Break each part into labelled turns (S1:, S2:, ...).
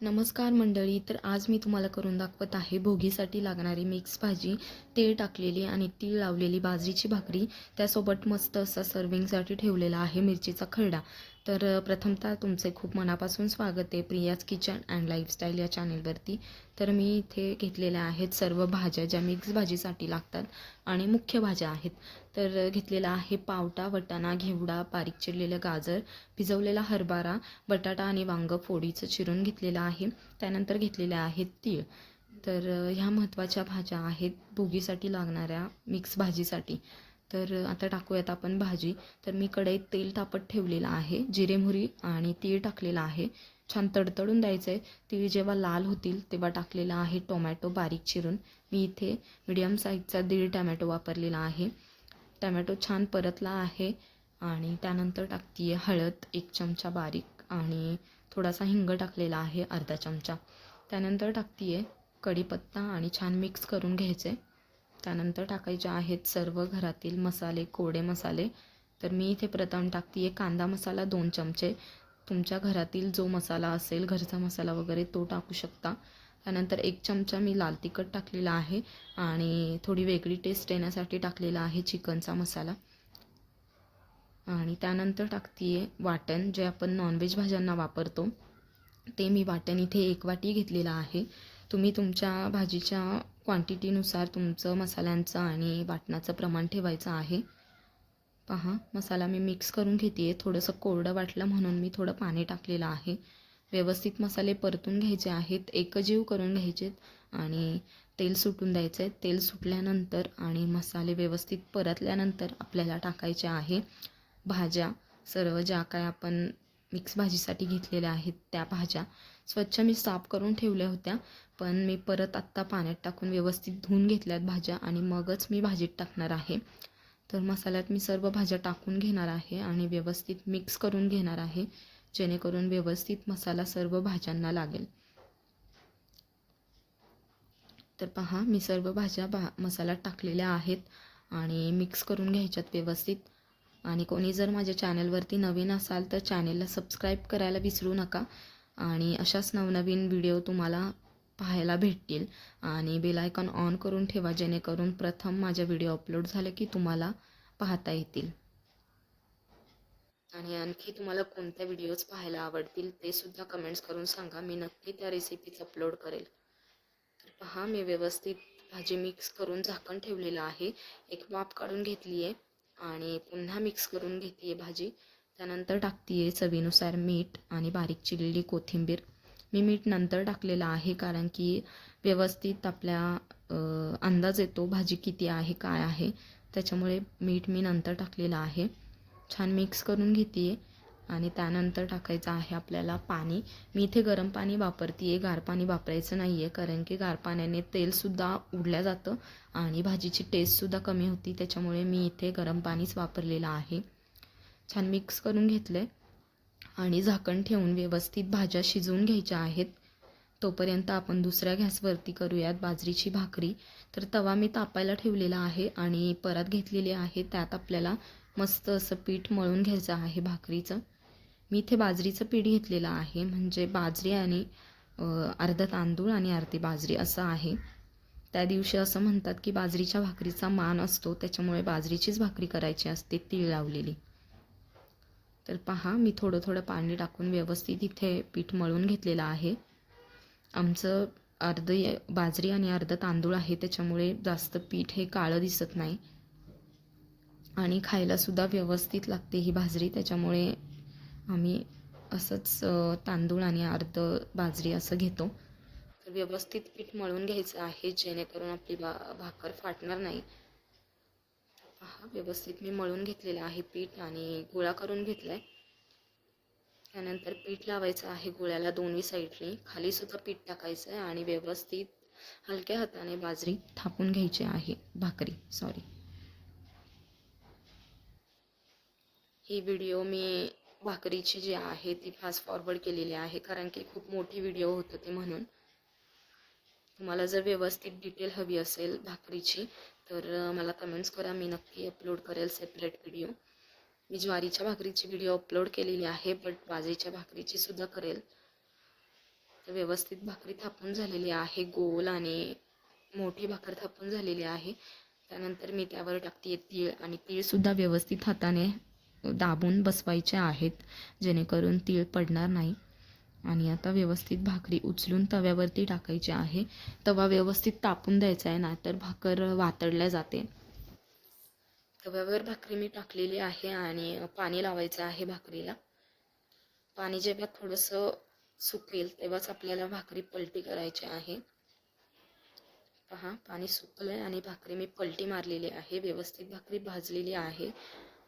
S1: नमस्कार मंडळी तर आज मी तुम्हाला करून दाखवत आहे भोगीसाठी लागणारी मिक्स भाजी. तेल टाकलेली आणि तीळ लावलेली बाजरीची भाकरी. त्यासोबत मस्त असा सर्विंगसाठी ठेवलेला आहे मिरचीचा खरडा. तर प्रथमतः तुमचे खूप मनापासून स्वागत आहे प्रियाज किचन अँड लाईफस्टाईल या चॅनेलवरती. तर मी इथे घेतलेल्या आहेत सर्व भाज्या ज्या मिक्स भाजीसाठी लागतात आणि मुख्य भाज्या आहेत. तर घेतलेला आहे पावटा वटाणा घेवडा बारीक चिरलेलं गाजर भिजवलेला हरभरा बटाटा आणि वांगं फोडीचं चिरून घेतलेलं आहे. त्यानंतर घेतलेल्या आहेत तीळ. तर ह्या महत्त्वाच्या भाज्या आहेत भोगीसाठी लागणाऱ्या मिक्स भाजीसाठी. तर आता टाकूयात आपण भाजी. तर मी कढईत तेल तापत ठेवलेलं आहे जिरे मोहरी आणि तीळ टाकलेलं आहे. छान तडतडून द्यायचं आहे तीळ जेव्हा लाल होतील तेव्हा टाकलेला आहे टोमॅटो बारीक चिरून. मी इथे मिडियम साईजचा दीड टॅमॅटो वापरलेला आहे. टॅमॅटो छान परतला आहे आणि त्यानंतर टाकते आहे हळद एक चमचा बारीक आणि थोडासा हिंग टाकलेला आहे अर्धा चमचा. त्यानंतर टाकते आहे कढीपत्ता आणि छान मिक्स करून घ्यायचे त्यानंतर टाकायचे आहेत सर्व घरातील मसाले कोडे मसाले. तर मी इथे प्रथम टाकते आहे कांदा मसाला दोन चमचे. तुमच्या घरातील जो मसाला असेल घरचा मसाला वगैरे तो टाकू शकता. त्यानंतर एक चमचा मी लाल तिखट टाकलेला आहे आणि थोडी वेगळी टेस्ट येण्यासाठी टाकलेला आहे चिकनचा मसाला. आणि त्यानंतर टाकते आहे वाटण जे आपण नॉनव्हेज भाज्यांना वापरतो. ते मी वाटण इथे एक वाटी घेतलेलं आहे. तुम्ही तुमच्या भाजीच्या क्वांटिटीनुसार तुमचं मसाल्यांचं आणि वाटणाचं प्रमाण ठेवायचं आहे. पहा मसाला मी मिक्स करून घेते आहे थोडंसं कोरडं वाटलं म्हणून मी थोडं पाणी टाकलेलं आहे. व्यवस्थित मसाले परतून घ्यायचे आहेत. एकजीव करून घ्यायचेत आणि तेल सुटून द्यायचं आहे तेल सुटल्यानंतर आणि मसाले व्यवस्थित परतल्यानंतर आपल्याला टाकायचे आहे. भाज्या सर्व ज्या काय आपण मिक्स भाजीसाठी घेतलेल्या आहेत त्या भाज्या स्वच्छ मी साफ करून ठेवल्या होत्या. पण मी परत आत्ता पाण्यात टाकून व्यवस्थित धुवून घेतल्यात भाज्या आणि मगच मी भाजीत टाकणार आहे. तर मसाल्यात मी सर्व भाज्या टाकून घेणार आहे आणि व्यवस्थित मिक्स करून घेणार आहे जेणेकरून व्यवस्थित मसाला सर्व भाज्यांना लागेल. तर पहा मी सर्व भाज्या भा मसाल्यात टाकलेल्या आहेत आणि मिक्स करून घ्यायच्यात व्यवस्थित. आणि कोणी जर माझ्या चॅनलवरती नवीन असाल तर चॅनेलला सबस्क्राईब करायला विसरू नका. आणि अशाच नवनवीन व्हिडिओ तुम्हाला पाहायला भेटतील. आणि बेलायकॉन ऑन करून ठेवा जेणेकरून प्रथम माझ्या व्हिडिओ अपलोड झाले की तुम्हाला पाहता येतील. आणि आणखी तुम्हाला कोणत्या व्हिडिओज पाहायला आवडतील ते सुद्धा कमेंट्स करून सांगा. मी नक्की त्या रेसिपीज अपलोड करेल. तर पहा मी व्यवस्थित भाजी मिक्स करून झाकण ठेवलेलं आहे. एक वाफ काढून घेतली आहे आणि पुन्हा मिक्स करून घेते आहे भाजी. त्यानंतर टाकते आहे चवीनुसार मीठ आणि बारीक चिरलेली कोथिंबीर. मी मीठ नंतर टाकलेलं आहे कारण की व्यवस्थित आपल्या अंदाज येतो भाजी किती आहे काय आहे. त्याच्यामुळे मीठ मी नंतर टाकलेलं आहे. छान मिक्स करून घेते आहे आणि त्यानंतर टाकायचं आहे आपल्याला पाणी. मी इथे गरम पाणी वापरते आहे गार पाणी वापरायचं नाही आहे कारण की गार पाण्याने तेलसुद्धा उडल्या जातं आणि भाजीची टेस्टसुद्धा कमी होती. त्याच्यामुळे मी इथे गरम पाणीच वापरलेलं आहे. छान मिक्स करून घेतलं आहे आणि झाकण ठेवून व्यवस्थित भाज्या शिजवून घ्यायच्या आहेत. तोपर्यंत आपण दुसऱ्या गॅसवरती करूयात बाजरीची भाकरी. तर तवा मी तापायला ठेवलेला आहे आणि परत घेतलेली आहे. त्यात आपल्याला मस्त असं पीठ मळून घ्यायचं आहे भाकरीचं. मी इथे बाजरीचं पीठ घेतलेलं आहे. म्हणजे बाजरी आणि अर्धा तांदूळ आणि अर्धी बाजरी असं आहे. त्या दिवशी असं म्हणतात की बाजरीच्या भाकरीचा मान असतो. त्याच्यामुळे बाजरीचीच भाकरी करायची असते तीळ लावलेली. तर पहा मी थोडं थोडं पाणी टाकून व्यवस्थित इथे पीठ मळून घेतलेलं आहे. आमचं अर्ध बाजरी आणि अर्ध तांदूळ आहे त्याच्यामुळे जास्त पीठ हे काळं दिसत नाही. आणि खायलासुद्धा व्यवस्थित लागते ही बाजरी त्याच्यामुळे आम्ही असंच तांदूळ आणि अर्ध बाजरी असं घेतो. तर व्यवस्थित पीठ मळून घ्यायचं आहे जेणेकरून आपली बा भाकर फाटणार नाही. पहा व्यवस्थित मी मळून घेतलेलं आहे पीठ आणि गोळा करून घेतला आहे त्यानंतर पीठ लावायचं आहे गोळ्याला दोन्ही साईडने. खाली सुद्धा पीठ टाकायचं आहे आणि व्यवस्थित हलक्या हाताने बाजरी थापून घ्यायची आहे. भाकरी सॉरी ही व्हिडिओ मी भाकरीची जी आहे ती फास्ट फॉरवर्ड केलेली आहे कारण की खूप मोठी व्हिडिओ होत होती म्हणून. तुम्हाला जर व्यवस्थित डिटेल हवी असेल भाकरीची तर मला कमेंट्स करा. मी नक्की अपलोड करेल सेपरेट व्हिडिओ मी ज्वारीच्या भाकरीची व्हिडिओ अपलोड केलेली आहे बट बाजरीच्या भाकरीची सुद्धा करेल. तर व्यवस्थित भाकरी थापून झालेली आहे गोल आणि मोठी भाकर थापून झालेली आहे. त्यानंतर मी त्यावर टाकते तीळ आणि तीळसुद्धा व्यवस्थित हाताने दाबून बसवायचे आहेत जेणेकरून तीळ पडणार नाही. आणि आता व्यवस्थित भाकरी उचलून तव्यावरती टाकायची आहे. तवा व्यवस्थित तापून द्यायचा आहे नाहीतर भाकर वातडल्या जाते. तव्यावर भाकरी मी टाकलेली आहे आणि पाणी लावायचं आहे भाकरीला. पाणी जेव्हा थोडंसं सुकेल तेव्हाच आपल्याला भाकरी पलटी करायची आहे. पहा पाणी सुकलंय आणि भाकरी मी पलटी मारलेली आहे. व्यवस्थित भाकरी भाजलेली आहे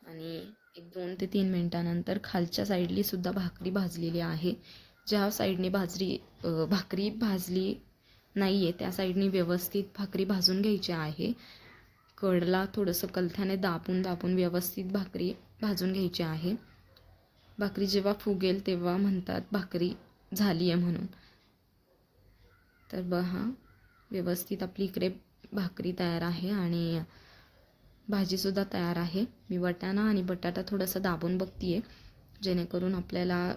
S1: आणि एक दोन ते तीन मिनटानंतर खालच्या साईडली सुद्धा भाकरी भाजलेली आहे. ज्या साईडने भाजरी भाकरी भाजली नाही आहे त्या साईडने व्यवस्थित भाकरी भाजून घ्यायची आहे. कडला थोडंसं कलथ्याने दाबून दाबून व्यवस्थित भाकरी भाजून घ्यायची आहे. भाकरी जेव्हा फुगेल तेव्हा म्हणतात भाकरी झाली आहे म्हणून. तर बहा व्यवस्थित आपली इकडे भाकरी तयार आहे आणि भाजीसुद्धा तयार आहे. मी वटाणा आणि बटाटा थोडंसं दाबून बघते आहे जेणेकरून आपल्याला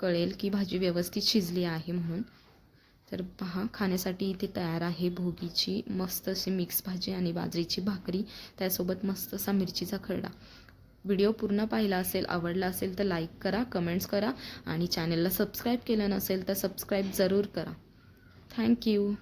S1: कळेल की भाजी व्यवस्थित शिजली आहे म्हणून. तर पहा खाण्यासाठी इथे तयार आहे भोगीची मस्त अशी मिक्स भाजी आणि बाजरीची भाकरी. त्यासोबत मस्त असा मिरचीचा खरडा. व्हिडिओ पूर्ण पाहिला असेल आवडला असेल तर लाईक करा कमेंट्स करा आणि चॅनलला सबस्क्राईब केलं नसेल तर सबस्क्राईब जरूर करा. थँक्यू